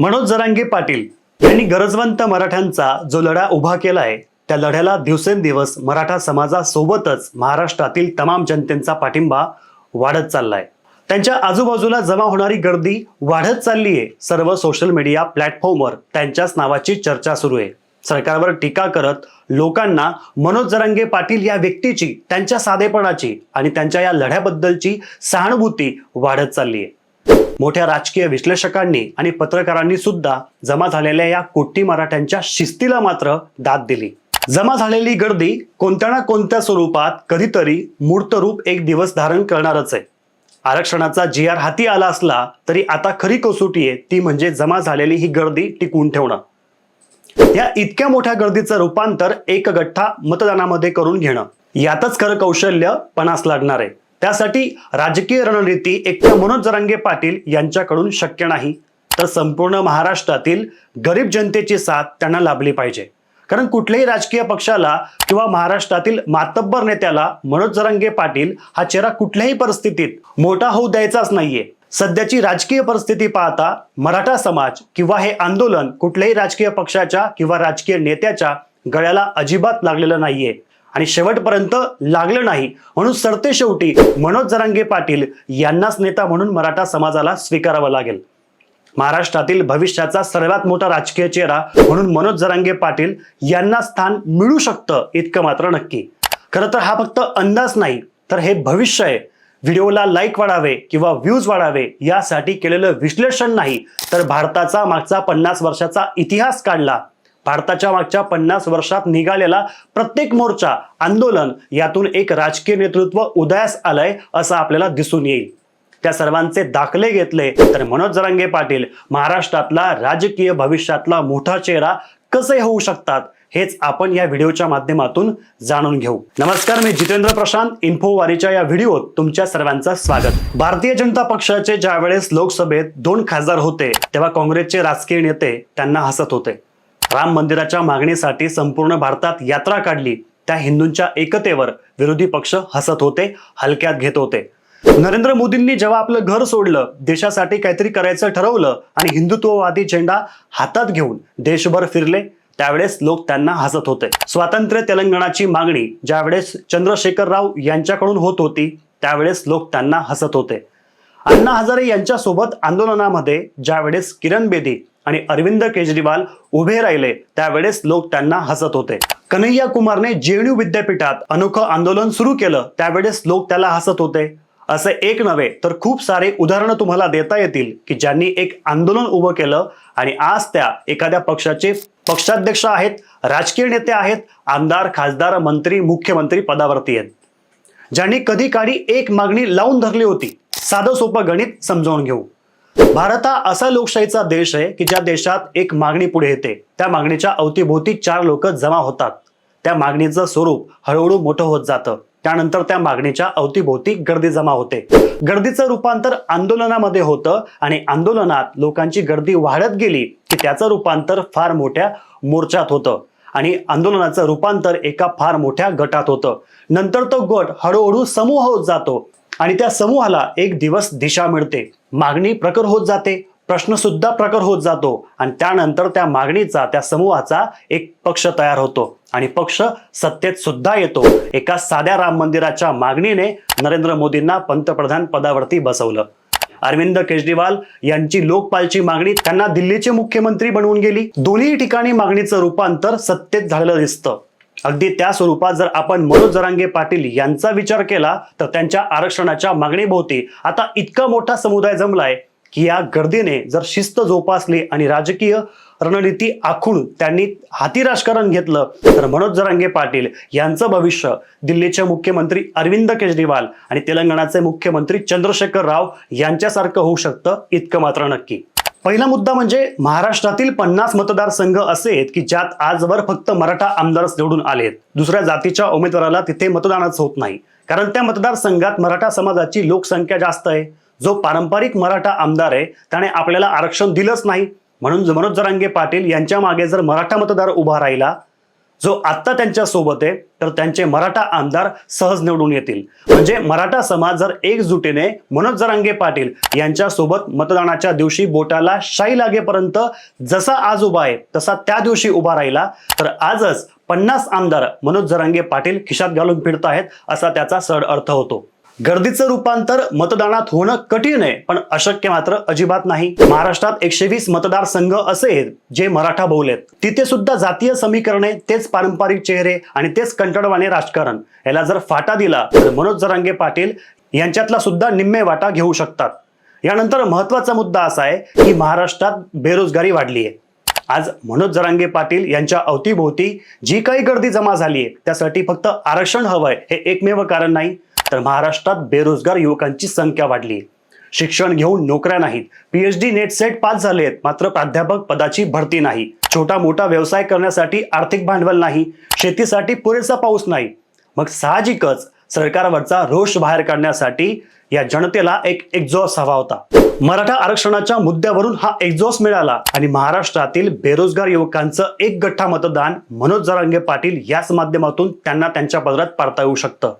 मनोज जरांगे पाटील यांनी गरजवंत मराठ्यांचा जो लढा उभा केला आहे त्या लढ्याला दिवसेंदिवस मराठा समाजासोबतच महाराष्ट्रातील तमाम जनतेचा पाठिंबा वाढत चाललाय. त्यांच्या आजूबाजूला जमा होणारी गर्दी वाढत चालली आहे. सर्व सोशल मीडिया प्लॅटफॉर्मवर त्यांच्याच नावाची चर्चा सुरू आहे. सरकारवर टीका करत लोकांना मनोज जरांगे पाटील या व्यक्तीची त्यांच्या साधेपणाची आणि त्यांच्या या लढ्याबद्दलची सहानुभूती वाढत चालली आहे. मोठ्या राजकीय विश्लेषकांनी आणि पत्रकारांनी सुद्धा जमा झालेल्या या कोटी मराठ्यांच्या शिस्तीला मात्र दाद दिली. जमा झालेली गर्दी कोणत्या ना कोणत्या स्वरूपात कधीतरी मूर्त रूप एक दिवस धारण करणारच आहे. आरक्षणाचा जी आर हाती आला असला तरी आता खरी कसोटी आहे ती म्हणजे जमा झालेली ही गर्दी टिकवून ठेवणं. या इतक्या मोठ्या गर्दीचं रूपांतर एक गठ्ठा मतदानामध्ये करून घेणं. यातच खरं कौशल्य पणास लागणार आहे. त्यासाठी राजकीय रणनीती एकट्या मनोज जरांगे पाटील यांच्याकडून शक्य नाही. तर संपूर्ण महाराष्ट्रातील गरीब जनतेची साथ त्यांना लाभली पाहिजे. कारण कुठल्याही राजकीय पक्षाला किंवा महाराष्ट्रातील मातब्बर नेत्याला मनोज जरांगे पाटील हा चेहरा कुठल्याही परिस्थितीत मोठा होऊ द्यायचाच नाहीये. सध्याची राजकीय परिस्थिती पाहता मराठा समाज किंवा हे आंदोलन कुठल्याही राजकीय पक्षाच्या किंवा राजकीय नेत्याच्या गळ्याला अजिबात लागलेलं नाहीये. आणि शेवटपर्यंत लागलं नाही. म्हणून सरते शेवटी मनोज जरांगे पाटील यांनाच नेता म्हणून मराठा समाजाला स्वीकारावं लागेल. महाराष्ट्रातील भविष्याचा सर्वात मोठा राजकीय चेहरा म्हणून मनोज जरांगे पाटील यांना स्थान मिळू शकतं इतकं मात्र नक्की. खरं तर हा फक्त अंदाज नाही तर हे भविष्य आहे. व्हिडिओला लाईक वाढावे किंवा व्ह्यूज वाढावे यासाठी केलेलं विश्लेषण नाही तर भारताचा मागचा पन्नास वर्षाचा इतिहास काढला. भारताच्या मागच्या पन्नास वर्षात निघालेला प्रत्येक मोर्चा आंदोलन यातून एक राजकीय नेतृत्व उदयास आलंय असं आपल्याला दिसून येईल. त्या सर्वांचे दाखले घेतले तर मनोज जरांगे पाटील महाराष्ट्रातला राजकीय भविष्यातला मोठा चेहरा कसे होऊ शकतात हेच आपण या व्हिडिओच्या माध्यमातून जाणून घेऊ. नमस्कार मी जितेंद्र प्रशांत. इन्फोवारीच्या या व्हिडिओत तुमच्या सर्वांचं स्वागत. भारतीय जनता पक्षाचे ज्यावेळेस लोकसभेत दोन खासदार होते तेव्हा काँग्रेसचे राजकीय नेते त्यांना हसत होते. राम मंदिराच्या मागणीसाठी संपूर्ण भारतात यात्रा काढली. त्या हिंदूंच्या एकतेवर विरोधी पक्ष हसत होते हलक्यात घेत होते. नरेंद्र मोदींनी जेव्हा आपलं घर सोडलं देशासाठी काहीतरी करायचं ठरवलं आणि हिंदुत्ववादी झेंडा हातात घेऊन देशभर फिरले त्यावेळेस लोक त्यांना हसत होते. स्वातंत्र्य तेलंगणाची मागणी ज्यावेळेस चंद्रशेखर राव यांच्याकडून होत होती त्यावेळेस लोक त्यांना हसत होते. अण्णा हजारे यांच्यासोबत आंदोलनामध्ये ज्यावेळेस किरण बेदी आणि अरविंद केजरीवाल उभे राहिले. त्यावेळेस लोक त्यांना हसत होते. कन्हैया कुमारने जेएनयू विद्यापीठात अनोखं आंदोलन सुरू केलं. त्यावेळेस लोक त्याला हसत होते. असे एक नव्हे तर खूप सारे उदाहरणं तुम्हाला देता येतील की ज्यांनी एक आंदोलन उभं केलं आणि आज त्या एखाद्या पक्षाचे पक्षाध्यक्ष आहेत राजकीय नेते आहेत आमदार खासदार मंत्री मुख्यमंत्री पदावरती आहेत. ज्यांनी कधी काळी एक मागणी लावून धरली होती. साधं सोपं गणित समजावून घेऊ. भारत हा असा लोकशाहीचा देश आहे की ज्या देशात एक मागणी पुढे येते. त्या मागणीच्या अवतीभोवती चार लोक जमा होतात. त्या मागणीचं स्वरूप हळूहळू मोठं होत जातं. त्यानंतर त्या मागणीच्या अवतीभोवती गर्दी जमा होते. गर्दीचं रूपांतर आंदोलनामध्ये होतं आणि आंदोलनात लोकांची गर्दी वाढत गेली की त्याचं रूपांतर फार मोठ्या मोर्चात होतं. आणि आंदोलनाचं रूपांतर एका फार मोठ्या गटात होतं. नंतर तो गट हळूहळू समूह होत जातो आणि त्या समूहाला एक दिवस दिशा मिळते. मागणी प्रकर होत जाते प्रश्न सुद्धा प्रकर होत जातो आणि त्यानंतर त्या मागणीचा त्या समूहाचा एक पक्ष तयार होतो आणि पक्ष सत्तेत सुद्धा येतो. एका साध्या राम मंदिराच्या मागणीने नरेंद्र मोदींना पंतप्रधान पदावरती बसवलं. अरविंद केजरीवाल यांची लोकपालची मागणी त्यांना दिल्लीचे मुख्यमंत्री बनवून गेली. दोन्ही ठिकाणी मागणीचं रूपांतर सत्तेत झालेलं दिसतं. अगदी त्या स्वरूपात जर आपण मनोज जरांगे पाटील यांचा विचार केला तर त्यांच्या आरक्षणाच्या मागणीभोवती आता इतका मोठा समुदाय जमलाय. की या गर्दीने जर शिस्त जोपासली आणि राजकीय रणनीती आखून त्यांनी हाती राजकारण घेतलं तर मनोज जरांगे पाटील यांचं भविष्य दिल्लीचे मुख्यमंत्री अरविंद केजरीवाल आणि तेलंगणाचे मुख्यमंत्री चंद्रशेखर राव यांच्यासारखं होऊ शकतं इतकं मात्र नक्की. पहिला मुद्दा म्हणजे महाराष्ट्रातील पन्नास मतदारसंघ असे आहेत की ज्यात आजवर फक्त मराठा आमदारच निवडून आलेत दुसऱ्या जातीच्या उमेदवाराला तिथे मतदानच होत नाही. कारण त्या मतदारसंघात मराठा समाजाची लोकसंख्या जास्त आहे. जो पारंपरिक मराठा आमदार आहे त्याने आपल्याला आरक्षण दिलंच नाही. म्हणून मनोज जरांगे पाटील यांच्या मागे जर मराठा मतदार उभा राहिला जो आत्ता त्यांच्यासोबत आहे तर त्यांचे मराठा आमदार सहज निवडून येतील. म्हणजे मराठा समाज जर एकजुटीने मनोज जरांगे पाटील यांच्या सोबत मतदानाच्या दिवशी बोटाला शाई लागेपर्यंत जसा आज उभा आहे तसा त्या दिवशी उभा राहिला तर आजच पन्नास आमदार मनोज जरांगे पाटील खिशात घालून फिरत आहेत असा त्याचा सड अर्थ होतो. गर्दीचं रूपांतर मतदानात होणं कठीण आहे पण अशक्य मात्र अजिबात नाही. महाराष्ट्रात एकशे वीस मतदारसंघ असे आहेत जे मराठा बहुल आहेत तिथे सुद्धा जातीय समीकरणे तेच पारंपरिक चेहरे आणि तेच कंटाळवाणे राजकारण. याला जर फाटा दिला तर मनोज जरांगे पाटील यांच्यातला सुद्धा निम्मे वाटा घेऊ शकतात. यानंतर महत्त्वाचा मुद्दा असा आहे की महाराष्ट्रात बेरोजगारी वाढली आहे. आज मनोज जरांगे पाटील यांच्या अवतीभोवती जी काही गर्दी जमा झाली आहे त्यासाठी फक्त आरक्षण हवंय हे एकमेव कारण नाही. तर महाराष्ट्रात बेरोजगार युवकांची संख्या वाढली. शिक्षण घेऊन नोकऱ्या नाहीत. पीएचडी नेट सेट पास झाले आहेत. मात्र प्राध्यापक पदाची भरती नाही. छोटा मोठा व्यवसाय करण्यासाठी आर्थिक भांडवल नाही. शेतीसाठी पुरेसा पाऊस नाही. मग साहजिकच सरकारवरचा रोष बाहेर काढण्यासाठी या जनतेला एक एक्झॉस हवा होता. मराठा आरक्षणाच्या मुद्द्यावरून हा एक्झॉस मिळाला आणि महाराष्ट्रातील बेरोजगार युवकांचं एक गठ्ठा मतदान मनोज जरांगे पाटील याच माध्यमातून त्यांना त्यांच्या पदरात पाडता येऊ शकतं.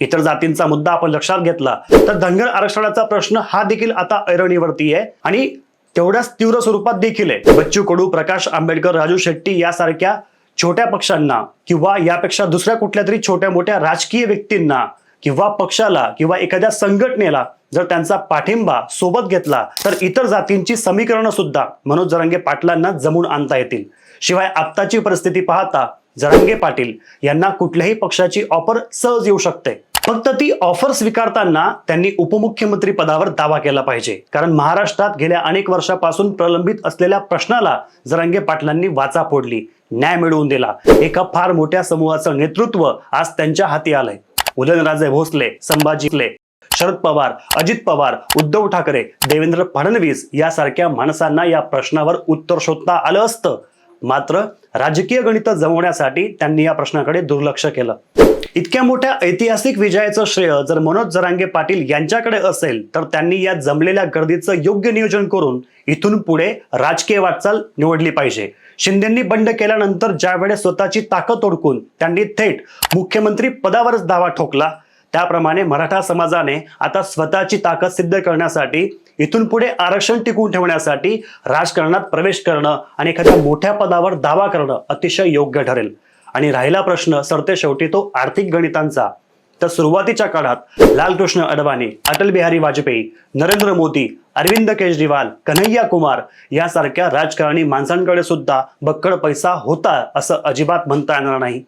इतर जातींचा मुद्दा आपण लक्षात घेतला तर धनगर आरक्षणाचा प्रश्न हा देखील आता ऐरणीवरती आहे. आणि तेवढ्याच तीव्र स्वरूपात देखील आहे. बच्चू कडू प्रकाश आंबेडकर राजू शेट्टी यासारख्या छोट्या पक्षांना किंवा यापेक्षा दुसऱ्या कुठल्या तरी छोट्या मोठ्या राजकीय व्यक्तींना किंवा पक्षाला किंवा एखाद्या संघटनेला जर त्यांचा पाठिंबा सोबत घेतला तर इतर जातींची समीकरणं सुद्धा मनोज जरांगे पाटलांना जमून आणता येतील. शिवाय आत्ताची परिस्थिती पाहता जरांगे पाटील यांना कुठल्याही पक्षाची ऑफर सहज येऊ शकते. फक्त ती ऑफर स्वीकारताना त्यांनी उपमुख्यमंत्री पदावर दावा केला पाहिजे. कारण महाराष्ट्रात गेल्या अनेक वर्षापासून प्रलंबित असलेल्या प्रश्नाला जरांगे पाटलांनी वाचा फोडली. न्याय मिळवून दिला. एका फार मोठ्या समूहाचं नेतृत्व आज त्यांच्या हाती आलंय. उदयनराजे भोसले संभाजीले शरद पवार अजित पवार उद्धव ठाकरे देवेंद्र फडणवीस यासारख्या माणसांना या प्रश्नावर उत्तर शोधता आलं असतं. मात्र राजकीय गणित जमवण्यासाठी त्यांनी या प्रश्नाकडे दुर्लक्ष केलं. इतक्या मोठ्या ऐतिहासिक विजयाचं श्रेय जर मनोज जरांगे पाटील यांच्याकडे असेल तर त्यांनी या जमलेल्या गर्दीचं योग्य नियोजन करून इथून पुढे राजकीय वाटचाल निवडली पाहिजे. शिंदेंनी बंड केल्यानंतर ज्यावेळेस स्वतःची ताकद ओळखून त्यांनी थेट मुख्यमंत्री पदावरच दावा ठोकला त्याप्रमाणे मराठा समाजाने आता स्वतःची ताकद सिद्ध करण्यासाठी इथून पुढे आरक्षण टिकवून ठेवण्यासाठी राजकारणात प्रवेश करणं आणि एखाद्या मोठ्या पदावर दावा करणं अतिशय योग्य ठरेल. आणि राहिला प्रश्न सरते शेवटी तो आर्थिक गणितांचा. तर सुरुवातीच्या काळात लालकृष्ण अडवाणी अटल बिहारी वाजपेयी नरेंद्र मोदी अरविंद केजरीवाल कन्हैया कुमार यासारख्या राजकारणी माणसांकडे सुद्धा बक्कड पैसा होता असं अजिबात म्हणता येणार नाही.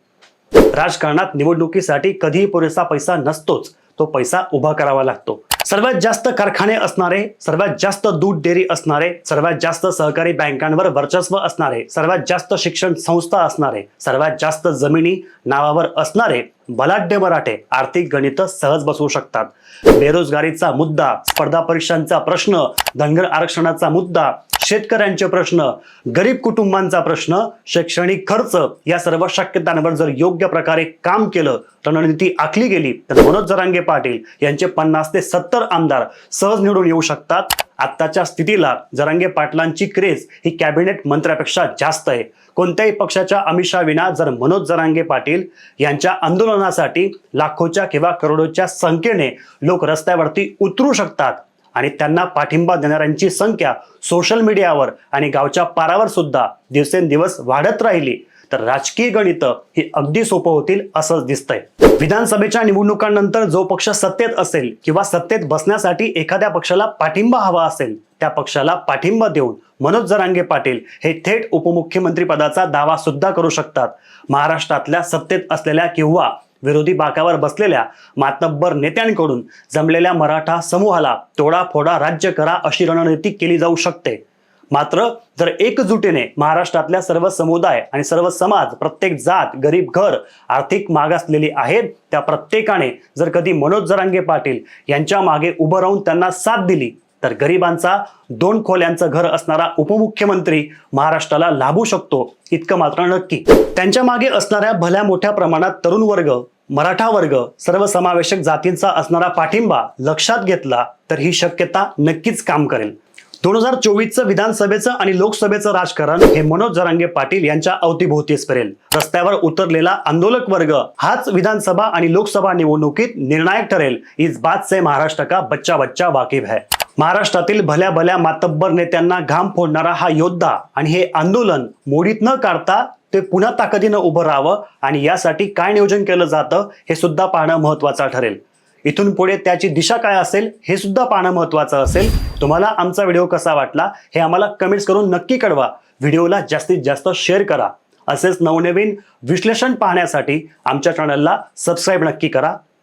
राजकारणात निवडणुकीसाठी कधीही पुरेसा पैसा नसतोच. तो पैसा उभा करावा लागतो. सर्वात जास्त कारखाने असणारे सर्वात जास्त दूध डेअरी असणारे सर्वात जास्त सहकारी बँकांवर वर्चस्व असणारे सर्वात जास्त शिक्षण संस्था असणारे सर्वात जास्त जमिनी नावावर असणारे बलाढ्य मराठे आर्थिक गणित सहज बसवू शकतात. बेरोजगारीचा मुद्दा स्पर्धा परीक्षांचा प्रश्न धनगर आरक्षणाचा मुद्दा शेतकऱ्यांचे प्रश्न गरीब कुटुंबांचा प्रश्न शैक्षणिक खर्च या सर्व शक्यतांवर जर योग्य प्रकारे काम केलं रणनीती आखली गेली तर मनोज जरांगे पाटील यांचे पन्नास ते सत्तर आमदार सहज निवडून येऊ शकतात. आत्ताच्या स्थितीला जरांगे पाटलांची क्रेज ही कॅबिनेट मंत्र्यापेक्षा जास्त आहे. कोणत्याही पक्षाच्या अमिषाविना जर मनोज जरांगे पाटील यांच्या आंदोलनासाठी लाखोच्या किंवा करोडोच्या संख्येने लोक रस्त्यावरती उतरू शकतात आणि त्यांना पाठिंबा देणाऱ्यांची संख्या सोशल मीडियावर आणि गावच्या पारावर सुद्धा दिवसेंदिवस वाढत राहिली तर राजकीय गणित ही अगदी सोपं होतील असंच दिसतंय. विधानसभेच्या निवडणुकांनंतर जो पक्ष सत्तेत असेल किंवा सत्तेत बसण्यासाठी एखाद्या पक्षाला पाठिंबा हवा असेल त्या पक्षाला पाठिंबा देऊन मनोज जरांगे पाटील हे थेट उपमुख्यमंत्री पदाचा दावा सुद्धा करू शकतात. महाराष्ट्रातल्या सत्तेत असलेल्या किंवा विरोधी बाकावर बसलेल्या मातब्बर नेत्यांकडून जमलेल्या मराठा समूहाला तोडाफोडा राज्य करा अशी रणनीती केली जाऊ शकते. मात्र जर एकजुटीने महाराष्ट्रातल्या सर्व समुदाय आणि सर्व समाज प्रत्येक जात गरीब घर आर्थिक मागासलेली आहेत त्या प्रत्येकाने जर कधी मनोज जरांगे पाटील यांच्या मागे उभं राहून त्यांना साथ दिली तर गरिबांचा दोन खोल्यांचं घर असणारा उपमुख्यमंत्री महाराष्ट्राला लाभू शकतो इतकं मात्र नक्की. त्यांच्या मागे असणाऱ्या भल्या मोठ्या प्रमाणात तरुण वर्ग मराठा वर्ग सर्वसमावेशक जातींचा असणारा पाठिंबा लक्षात घेतला तर ही शक्यता नक्कीच काम करेल. दोन हजार चोवीसचं विधानसभेचं आणि लोकसभेचं राजकारण हे मनोज जरांगे पाटील यांच्या अवतीभोवतीच फिरेल. रस्त्यावर उतरलेला आंदोलक वर्ग हाच विधानसभा आणि लोकसभा निवडणुकीत निर्णायक ठरेल. इस बात से महाराष्ट्र का बच्चा बच्चा वाकिफ है. महाराष्ट्रातील भल्या भल्या मातब्बर नेत्यांना घाम फोडणारा हा योद्धा आणि हे आंदोलन मोडीत न काढता ते पुन्हा ताकदीनं उभं राहावं आणि यासाठी काय नियोजन केलं जातं हे सुद्धा पाहणं महत्वाचं ठरेल. इथून पुढे त्याची दिशा काय असेल हे सुद्धा पाहणं महत्वाचं असेल. तुम्हाला आमचा व्हिडिओ कसा वाटला हे आम्हाला कमेंट्स करून नक्की कळवा. व्हिडिओला जास्तीत जास्त शेअर करा. असेच नवनवीन विश्लेषण पाहण्यासाठी आमच्या चॅनलला सबस्क्राईब नक्की करा.